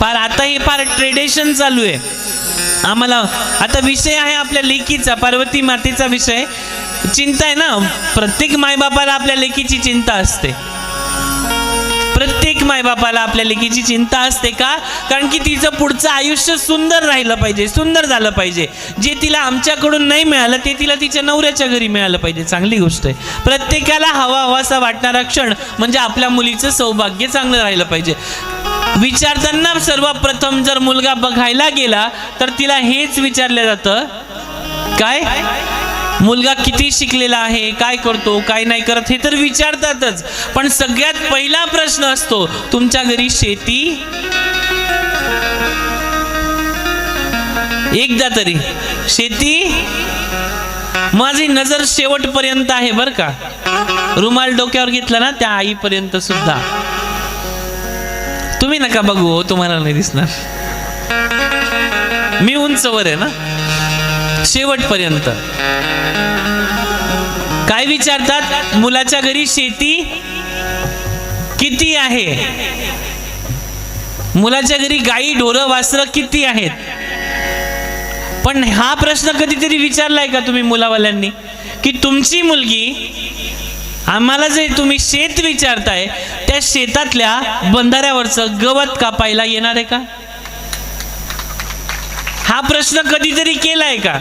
फार आता हे फार ट्रेडिशन चालू आहे. आम्हाला आता विषय आहे आपल्या लेकीचा पार्वती मातेचा विषय. चिंता आहे ना प्रत्येक मायबापाला आपल्या लेकीची चिंता असते. प्रत्येक मायबापाला आपल्या लेकीची चिंता असते का? कारण की तिचं पुढचं आयुष्य सुंदर राहिलं पाहिजे सुंदर झालं पाहिजे. जे तिला आमच्याकडून नाही मिळालं ते तिला तिच्या नवऱ्याच्या घरी मिळालं पाहिजे. चांगली गोष्ट आहे. प्रत्येकाला हवा हवासा वाटणारा क्षण म्हणजे आपल्या मुलीचं सौभाग्य चांगलं राहिलं पाहिजे. विचारताना सर्वप्रथम जर मुलगा बघायला गेला तर तिला हेच विचारलं जातं काय? मुलगा किती शिकलेला आहे? काय करतो? काय नाही करत? हे तर विचारतातच. पण सगळ्यात पहिला प्रश्न असतो तुमच्या घरी शेती? एकदा तरी. शेती? माझी नजर शेवटपर्यंत आहे बर का. रुमाल डोक्यावर घेतला ना त्या आईपर्यंत सुद्धा. तुम्ही नका बघू हो, तुम्हाला नाही दिसणार. मी उंचवर आहे ना? शेवटपर्यंत. काय विचारतात? मुलाच्या घरी शेती किती आहे? मुलाच्या घरी गाई ढोरं वासरं किती आहेत? पण हा प्रश्न कधीतरी विचारलाय का तुम्ही मुलावाल्यांनी? की तुमची मुलगी आम्हाला जे तुम्ही शेत विचारताय त्या शेतातल्या बंधाऱ्यावरचं गवत कापायला येणार आहे का? हा प्रश्न कधीतरी केलाय का?